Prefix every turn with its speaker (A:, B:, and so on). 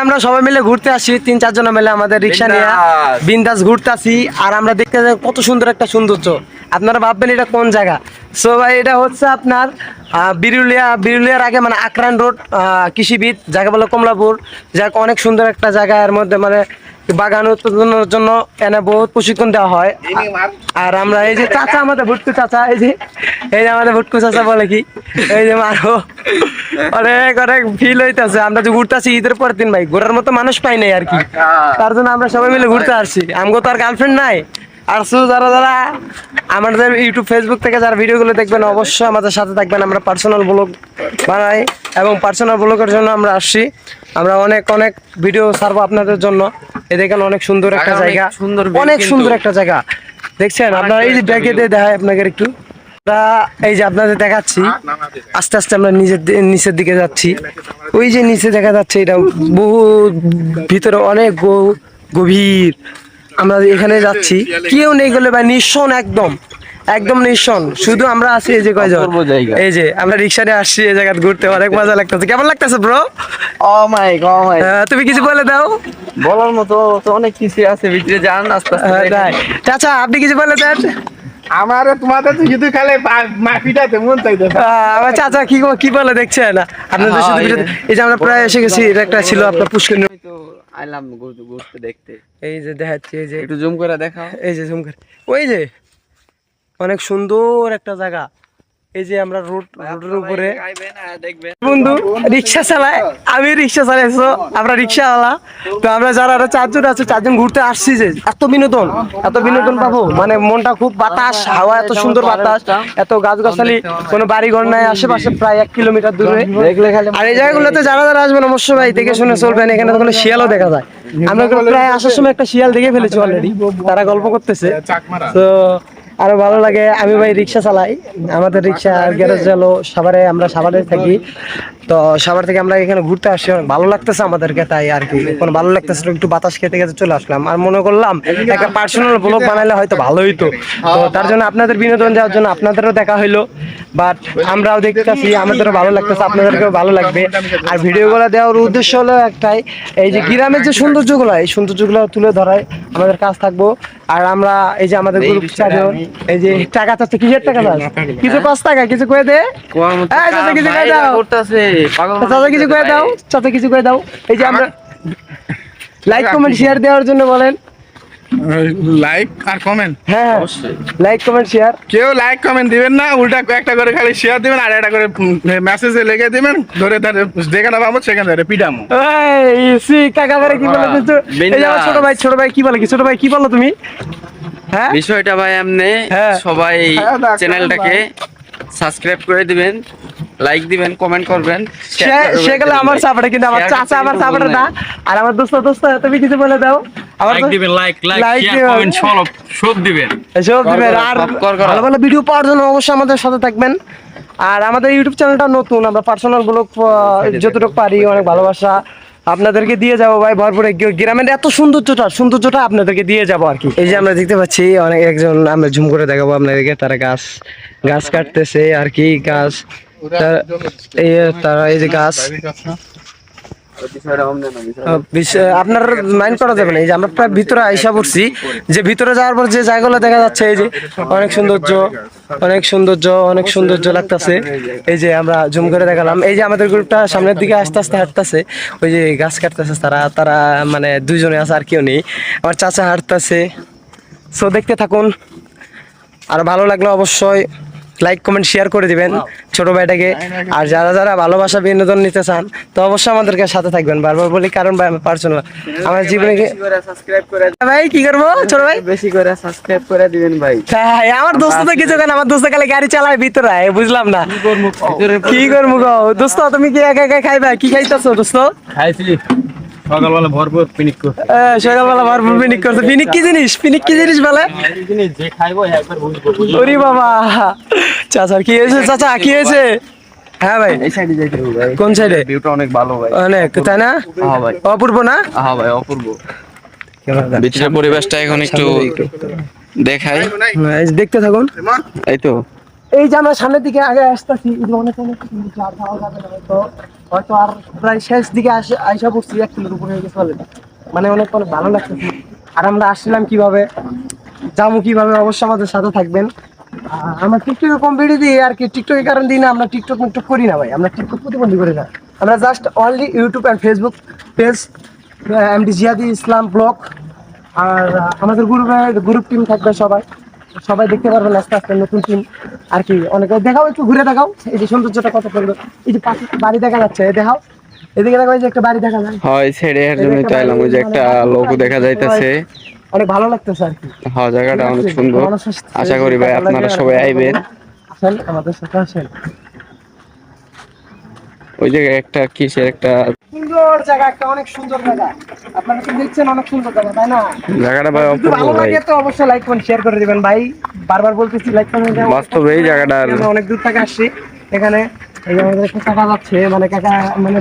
A: আমরা সবাই মিলে ঘুরতে আসি তিন চারজন মিলে আমাদের রিক্সা নিয়ে।
B: বিন্দাস।
A: ঘুরতে আসি আর আমরা দেখতে যাই কত সুন্দর একটা সৌন্দর্য। আপনারা ভাববেন এটা কোন জায়গা? সো ভাই এটা হচ্ছে আপনার বিরুলিয়া বিরুলিয়ার আগে মানে আকরান রোড কৃষিবিদ জায়গা বলে কমলাপুর। যাক অনেক সুন্দর একটা জায়গা এর মধ্যে মানে বাগান উৎপাদনের জন্য এনে বহুত প্রশিক্ষণ দেওয়া হয়। আর আমরা এই যে চাচা আমাদের ভুটকু চাচা এই যে এই যে আমাদের ভুটকু চাচা বলে কি? এই যে মারো। অনেক অনেক ফিল হইতাছে। আমরা যে ঘুরতেছি ঈদের দিন ভাই ঘোরার মতো মানুষ পাই নাই আর কি। তার জন্য আমরা সবাই মিলে ঘুরতে আসছি। আমগো তো আর গার্লফ্রেন্ড নাই। আর যারা যারা আমাদের ইউটিউব ফেসবুক থেকে যারা ভিডিওগুলো দেখবেন অবশ্যই আমাদের সাথে থাকবেন। আমরা পার্সোনাল ব্লগ বানাই এবং পার্সোনাল ব্লগের জন্য আমরা আসছি। আমরা অনেক অনেক ভিডিও ছাড়বো আপনাদের জন্য। এই দেখেন অনেক সুন্দর একটা
B: জায়গা। অনেক সুন্দর
A: অনেক সুন্দর একটা জায়গা। দেখছেন? আপনারা এই যে ব্যাগে দিয়ে দেখায় আপনাকে একটু। এই যে আপনাদের দেখাচ্ছি আস্তে আস্তে আমরা নিজের নিচের দিকে যাচ্ছি। ওই যে নিচে দেখা যাচ্ছে এটা বহু ভিতরে অনেক গভীর। আমরা এখানে যাচ্ছি। কেউ নেই গেলে ভাই নিঃসন একদম। একদম নিঃসন। শুধু আমরা আছি এই যে কয়জন? এই যে আমরা রিক্সা নিয়ে আসছি এই জায়গা ঘুরতে। অনেক মজা লাগতেছে। কেমন লাগতেছে ব্রো
B: ও মাই গড
A: তুমি কিছু বলে দাও।
B: বলার মতো অনেক কিছু আছে ভিতরে যান আস্তে আস্তে
A: হ্যাঁ,
B: দেখেন।
A: তাই। চাচা আপনি কিছু বলে দেন।
C: আমার তোমাদের তো শুধু খালি মাফিটাতে মন
A: আমার চাচা কি কি বলে আপনাদের
B: হ্যাঁ,
A: সাথে
B: এই-
A: যে আমরা প্রায় এসে গেছি এটা একটা ছিল আপনার পুষ্কর
B: আমি তো আইলাম ঘুরতে দেখতে।
A: এই যে দেখাচ্ছি এই যে
B: একটু জুম করে দেখাও।
A: এই যে ঝুমকার ওই যে অনেক সুন্দর একটা জায়গা। এই যে আমরা রোড রোডের উপরে।
B: দেখবেন।
A: বন্ধু রিক্সা চালায়। আমি রিক্সা চালাইছো আমরা রিক্সাওয়ালা। তো আমরা যারা আরও চারজন আছে চারজন ঘুরতে আসছি যে এত বিনোদন এত বিনোদন পাবো। মানে মনটা খুব বাতাস হাওয়া এত সুন্দর বাতাস এত গাছগাছালি কোনো বাড়ি ঘর নাই আশেপাশে প্রায় এক কিলোমিটার দূরে। আর এই জায়গাগুলোতে যারা যারা আসবেন অবশ্যই ভাই দেখে শুনে চলবেন। এখানে তো কোনো শিয়ালও দেখা যায়। আমরা প্রায় আসার সময় একটা শিয়াল দেখে ফেলেছি অলরেডি তারা গল্প করতেছে। তো আরও ভালো লাগে। আমি ভাই রিক্সা চালাই। আমাদের রিক্সা গ্যারেজ হলো সাভারে, আমরা সাভারে থাকি। তো সাভার থেকে আমরা এখানে ঘুরতে আসি, অনেক ভালো লাগতেছে আমাদেরকে তাই আর কি। এখন ভালো লাগতেছিল, একটু বাতাস খেতে খেতে চলে আসলাম। আর মনে করলাম, একটা পার্সোনাল ব্লগ বানাইলে হয়তো ভালো হইতো। তো তার জন্য আপনাদের বিনোদন দেওয়ার জন্য আপনাদেরও দেখা হইল। বাট আমরাও দেখতেছি, আমাদেরও ভালো লাগতেছে, আপনাদেরকেও ভালো লাগবে। আর ভিডিওগুলো দেওয়ার উদ্দেশ্য হলো একটাই, এই যে গ্রামের যে সৌন্দর্যগুলো, এই সৌন্দর্যগুলো তুলে ধরায় আমাদের কাজ থাকব। আর আমরা এই যে আমাদের গ্রুপ চারজন এই যে টাকা চাচ্ছে কিসের টাকা চাস? কিছু পাঁচ টাকা কিছু দে। চাচা, কিছু দাও। চাচা কিছু করে দাও চাচা কিছু করে দাও। এই যে আমরা লাইক কমেন্ট শেয়ার দেওয়ার জন্য বলেন।
C: লাইক আর কমেন্ট
A: হ্যাঁ হ্যাঁ। লাইক কমেন্ট শেয়ার
C: কেউ লাইক কমেন্ট দিবেন না উল্টা করে খালি শেয়ার দিবেন আর একটা করে মেসেজে লিখে দিবেন ধরে ধরে যেখানে পাবো সেখানে ধরে পিটামো।
A: এই সি কাকা কি বলে এই ছোট ভাই ছোট ভাই কি বলে কি ছোট ভাই কি বলো তুমি? হ্যাঁ
B: বিষয়টা ভাই এমনি
A: হ্যাঁ।
B: সবাই
C: হ্যাঁ,
B: চ্যানেলটাকে সাবস্ক্রাইব করে দিবেন লাইক দিবেন কমেন্ট করবেন
A: সে সেগুলো আমার সাপোর্টে কিন্তু আমার চাচা আমার সাপোর্টে না। আর আমার দোস্ত দোস্ত তুমি কিছু বলে দাও। আমার
D: লাইক দিবেন লাইক লাইক শেয়ার কমেন্ট সব সব দিবেন।
A: এসব দিবেন। আর
B: সব।
A: ভালো ভালো ভিডিও পাওয়ার জন্য অবশ্যই আমাদের সাথে থাকবেন। আর আমাদের ইউটিউব চ্যানেলটা নতুন। আমরা পার্সোনাল ব্লগ যতটুকু পারি অনেক ভালোবাসা। আপনাদেরকে দিয়ে যাব ভাই ভরপুর গ্রামের এত সৌন্দর্যটা সৌন্দর্যটা আপনাদেরকে দিয়ে যাব আর কি। এই যে আমরা দেখতে পাচ্ছি, অনেক একজন আমরা ঝুম করে দেখাবো আপনাদেরকে, তারা গাছ গাছ কাটতেছে আর কি, গাছ। তারা- এই যে গাছ
B: বিষয়টা অমনি না, বিষয়টা
A: আহ, বিশ- আপনার মাইন্ড করা যাবে না। এই যে আমরা প্রায় ভিতরে আইসা পড়ছি, যে ভিতরে যাওয়ার পর যে জায়গাগুলো দেখা যাচ্ছে, এই যে অনেক সৌন্দর্য অনেক সৌন্দর্য অনেক সৌন্দর্য লাগতেছে। এই যে আমরা জুম করে দেখালাম। এই যে আমাদের গ্রুপটা সামনের দিকে আস্তে আস্তে হাঁটতেছে। ওই যে গাছ কাটতেছে তারা তারা মানে দুইজনে আছে, আর কেউ নেই। আমার চাচা হাঁটতেছে। সো দেখতে থাকুন। আর ভালো লাগলে অবশ্যই লাইক কমেন্ট শেয়ার করে দিবেন ছোট ভাইটাকে। আর যারা যারা ভালোবাসা বিনোদন নিতে চান তো অবশ্যই আমাদেরকে সাথে থাকবেন। বারবার বলি কারণ ভাই আমি পারছ না আমার জীবনে কি-
B: সাবস্ক্রাইব করে
A: ভাই কি করব? ছোট ভাই?
B: বেশি করে সাবস্ক্রাইব করে দিবেন ভাই।
A: তাই আমার দোস্ত তো কিছু কেন আমার দোস্ত খালি গাড়ি চালায় ভিতরে আয়, বুঝলাম না। কি করব? গো? দোস্ত তুমি কি একা একা খাইবা? কি খাইতেছো দোস্ত?
D: খাইছি সকালবেলা ভরপুর পিনিক
A: এ, সকালবেলা ভরপুর পিনিক করছে। পিনিক কি জিনিস? পিনিক কি জিনিস বলে?
D: জিনিস যে খাইবো একবার
A: ওরে বাবা। চাচা কি হয়েছে চাচা? কি হয়েছে? হ্যাঁ ভাই।
B: এই সাইডে যাইতে হবে ভাই।
A: কোন সাইডে
B: ভিউটা অনেক ভালো ভাই।
A: অনেক তাই না?
B: হ্যাঁ ভাই।
A: অপূর্ব না?
B: হ্যাঁ ভাই অপূর্ব। পরিবেশটা এখন একটু দেখাই।
A: এই যে দেখতে থাকুন।
B: এই তো।
A: এই যে আমরা সামনের দিকে আগে আসতেছি অনেক অনেক যাবে না হয়তো হয়তো আর প্রায় শেষ দিকে আসে আইসা পড়ছি এক কিলোর উপরে হয়ে গেছে। মানে অনেক অনেক ভালো লাগতেছে। আর আমরা আসছিলাম কীভাবে? যাব কীভাবে? অবশ্যই আমাদের সাথে থাকবেন। আমরা টিকটকে কম ভিডিও দিই আর কি টিকটকের কারণ দিই না আমরা টিকটক মিকটক করি না ভাই। আমরা টিকটক প্রতিবন্ধী করি না। আমরা just only YouTube and Facebook page MD Ziyadi Islam blog আর আমাদের গ্রুপে গ্রুপ টিম থাকবে সবাই। সবাই দেখতে পারবেন আস্তে আস্তে নতুন টিম আর কি অনেকে দেখাও একটু ঘুরে দেখাও। এই যে সৌন্দর্যটা কত সুন্দর। এই যে পাশে বাড়ি দেখা যাচ্ছে এই দেখাও। এদিকে দেখো এই যে একটা বাড়ি দেখা যায়।
B: হয় ছেড়ে এর জন্য তো এলাম ওই যে একটা লোক দেখা যাইতেছে।
A: অনেক ভালো লাগতেছে আর কি।
B: হ্যাঁ জায়গাটা অনেক সুন্দর। আশা করি ভাই আপনারা সবাই আইবেন।
A: আসেন আমাদের সাথে আসেন।
B: ওই জায়গায় একটা কিসের একটা
A: সুন্দর জায়গা একটা অনেক সুন্দর জায়গা। আপনারা তো দেখছেন অনেক সুন্দর জায়গা তাই না?
B: জায়গাটা ভাই অপূর্ব
A: ভালো লাগে তো অবশ্যই লাইক করুন শেয়ার করে দিবেন ভাই। বারবার বলতেছি লাইক করুন
B: বাস্তবে এই
A: জায়গাটা অনেক দূর থেকে আসছি। এখানে এই যে আমাদের কাকা যাচ্ছে মানে কাকা মানে